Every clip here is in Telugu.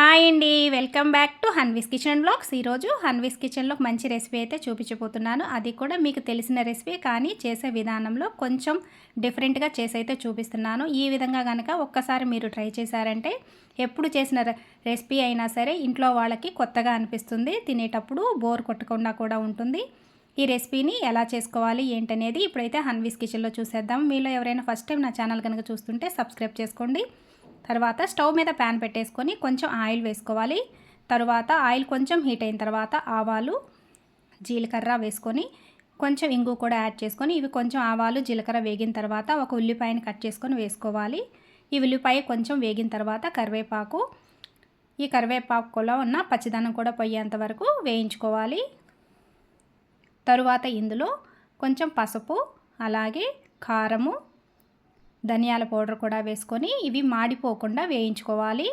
హాయ్ అండి. Welcome back to Hanvi's kitchen blogs. ఈరోజు హన్వీస్ కిచెన్లో మంచి రెసిపీ అయితే చూపించబోతున్నాను. అది కూడా మీకు తెలిసిన రెసిపీ కానీ చేసే విధానంలో కొంచెం డిఫరెంట్గా చేసి అయితే చూపిస్తున్నాను. ఈ విధంగా కనుక ఒక్కసారి మీరు ట్రై చేశారంటే ఎప్పుడు చేసిన రెసిపీ అయినా సరే ఇంట్లో వాళ్ళకి కొత్తగా అనిపిస్తుంది. తినేటప్పుడు బోర్ కొట్టకుండా కూడా ఉంటుంది. ఈ రెసిపీని ఎలా చేసుకోవాలి ఏంటనేది ఇప్పుడైతే హన్వీస్ కిచెన్లో చూసేద్దాం. మీలో ఎవరైనా ఫస్ట్ టైం నా ఛానల్ కనుక చూస్తుంటే సబ్స్క్రైబ్ చేసుకోండి. తర్వాత స్టవ్ మీద ప్యాన్ పెట్టేసుకొని కొంచెం ఆయిల్ వేసుకోవాలి. తర్వాత ఆయిల్ కొంచెం హీట్ అయిన తర్వాత ఆవాలు జీలకర్ర వేసుకొని కొంచెం ఇంగు కూడా యాడ్ చేసుకొని ఇవి కొంచెం ఆవాలు జీలకర్ర వేగిన తర్వాత ఒక ఉల్లిపాయని కట్ చేసుకొని వేసుకోవాలి. ఈ ఉల్లిపాయ కొంచెం వేగిన తర్వాత కరివేపాకు ఈ కరివేపాకులో ఉన్న పచ్చిదనం కూడా పోయేంత వరకు వేయించుకోవాలి. తరువాత ఇందులో కొంచెం పసుపు అలాగే కారము ధనియాల పౌడర్ కూడా వేసుకొని ఇవి మాడిపోకుండా వేయించుకోవాలి.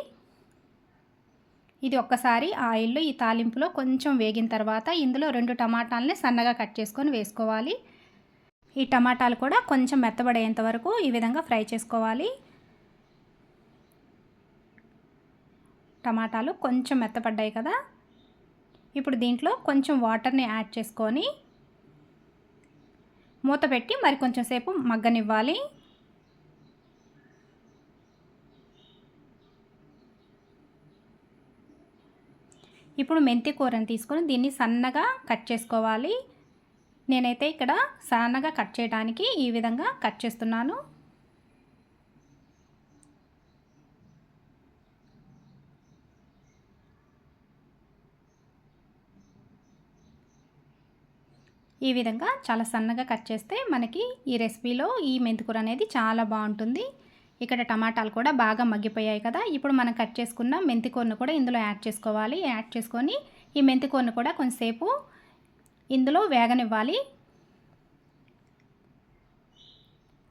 ఇది ఒక్కసారి ఆయిల్లో ఈ తాలింపులో కొంచెం వేగిన తర్వాత ఇందులో రెండు టమాటాలని సన్నగా కట్ చేసుకొని వేసుకోవాలి. ఈ టమాటాలు కూడా కొంచెం మెత్తబడేంత వరకు ఈ విధంగా ఫ్రై చేసుకోవాలి. టమాటాలు కొంచెం మెత్తపడ్డాయి కదా. ఇప్పుడు దీంట్లో కొంచెం వాటర్ని యాడ్ చేసుకొని మూత పెట్టి మరి కొంచెం సేపు మగ్గనివ్వాలి. ఇప్పుడు మెంతి కూరని తీసుకొని దీన్ని సన్నగా కట్ చేసుకోవాలి. నేనైతే ఇక్కడ సన్నగా కట్ చేయడానికి ఈ విధంగా కట్ చేస్తున్నాను. ఈ విధంగా చాలా సన్నగా కట్ చేస్తే మనకి ఈ రెసిపీలో ఈ మెంతికూర అనేది చాలా బాగుంటుంది. ఇక్కడ టమాటాలు కూడా బాగా మగ్గిపోయాయి కదా. ఇప్పుడు మనం కట్ చేసుకున్న మెంతికూరను కూడా ఇందులో యాడ్ చేసుకోవాలి. యాడ్ చేసుకొని ఈ మెంతికూరను కూడా కొంచెంసేపు ఇందులో వేగనివ్వాలి.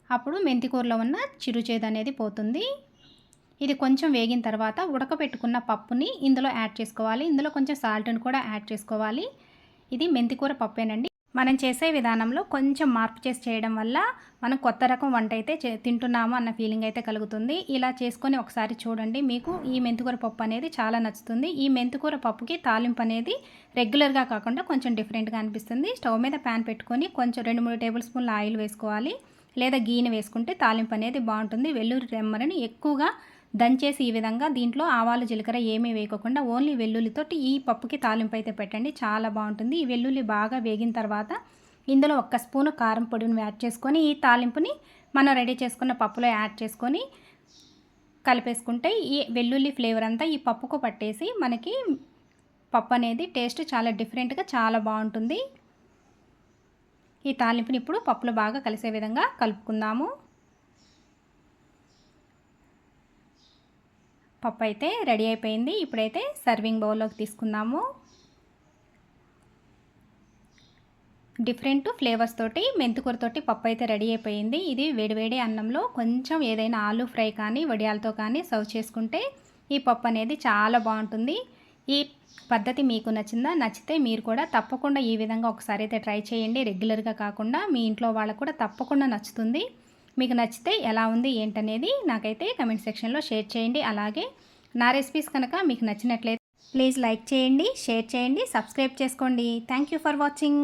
అప్పుడు మెంతికూరలో ఉన్న చిరుచేదు అనేది పోతుంది. ఇది కొంచెం వేగిన తర్వాత ఉడకబెట్టుకున్న పప్పుని ఇందులో యాడ్ చేసుకోవాలి. ఇందులో కొంచెం సాల్ట్ని కూడా యాడ్ చేసుకోవాలి. ఇది మెంతికూర పప్పేనండి. మనం చేసే విధానంలో కొంచెం మార్పు చేసి చేయడం వల్ల మనం కొత్త రకం వంట అయితే తింటున్నాము అన్న ఫీలింగ్ అయితే కలుగుతుంది. ఇలా చేసుకొని ఒకసారి చూడండి. మీకు ఈ మెంతికూర పప్పు అనేది చాలా నచ్చుతుంది. ఈ మెంతికూర పప్పుకి తాలింపు అనేది రెగ్యులర్గా కాకుండా కొంచెం డిఫరెంట్గా అనిపిస్తుంది. స్టవ్ మీద ప్యాన్ పెట్టుకొని కొంచెం రెండు మూడు టేబుల్ స్పూన్ల ఆయిల్ వేసుకోవాలి. లేదా గీని వేసుకుంటే తాలింపు అనేది బాగుంటుంది. వెల్లుల్లి రెమ్మరని ఎక్కువగా దంచేసి ఈ విధంగా దీంట్లో ఆవాలు జీలకర్ర ఏమీ వేయకుండా ఓన్లీ వెల్లుల్లితోటి ఈ పప్పుకి తాలింపు అయితే పెట్టండి. చాలా బాగుంటుంది. ఈ వెల్లుల్లి బాగా వేగిన తర్వాత ఇందులో ఒక్క స్పూను కారం పొడిని యాడ్ చేసుకొని ఈ తాలింపుని మనం రెడీ చేసుకున్న పప్పులో యాడ్ చేసుకొని కలిపేసుకుంటే ఈ వెల్లుల్లి ఫ్లేవర్ అంతా ఈ పప్పుకు పట్టేసి మనకి పప్పు అనేది టేస్ట్ చాలా డిఫరెంట్గా చాలా బాగుంటుంది. ఈ తాలింపుని ఇప్పుడు పప్పులో బాగా కలిసే విధంగా కలుపుకుందాము. పప్పు అయితే రెడీ అయిపోయింది. ఇప్పుడైతే సర్వింగ్ బౌల్లోకి తీసుకుందాము. డిఫరెంట్ ఫ్లేవర్స్ తోటి మెంతుకూరతోటి పప్పు అయితే రెడీ అయిపోయింది. ఇది వేడివేడి అన్నంలో కొంచెం ఏదైనా ఆలూ ఫ్రై కానీ వడియాలతో కానీ సర్వ్ చేసుకుంటే ఈ పప్పు అనేది చాలా బాగుంటుంది. ఈ పద్ధతి మీకు నచ్చిందా? నచ్చితే మీరు కూడా తప్పకుండా ఈ విధంగా ఒకసారి అయితే ట్రై చేయండి. రెగ్యులర్గా కాకుండా మీ ఇంట్లో వాళ్ళకు కూడా తప్పకుండా నచ్చుతుంది. మీకు నచ్చితే ఎలా ఉంది ఏంటనేది నాకైతే కమెంట్ సెక్షన్లో షేర్ చేయండి. అలాగే నా రెసిపీస్ కనుక మీకు నచ్చినట్లయితే ప్లీజ్ లైక్ చేయండి షేర్ చేయండి సబ్స్క్రైబ్ చేసుకోండి. Thank for watching.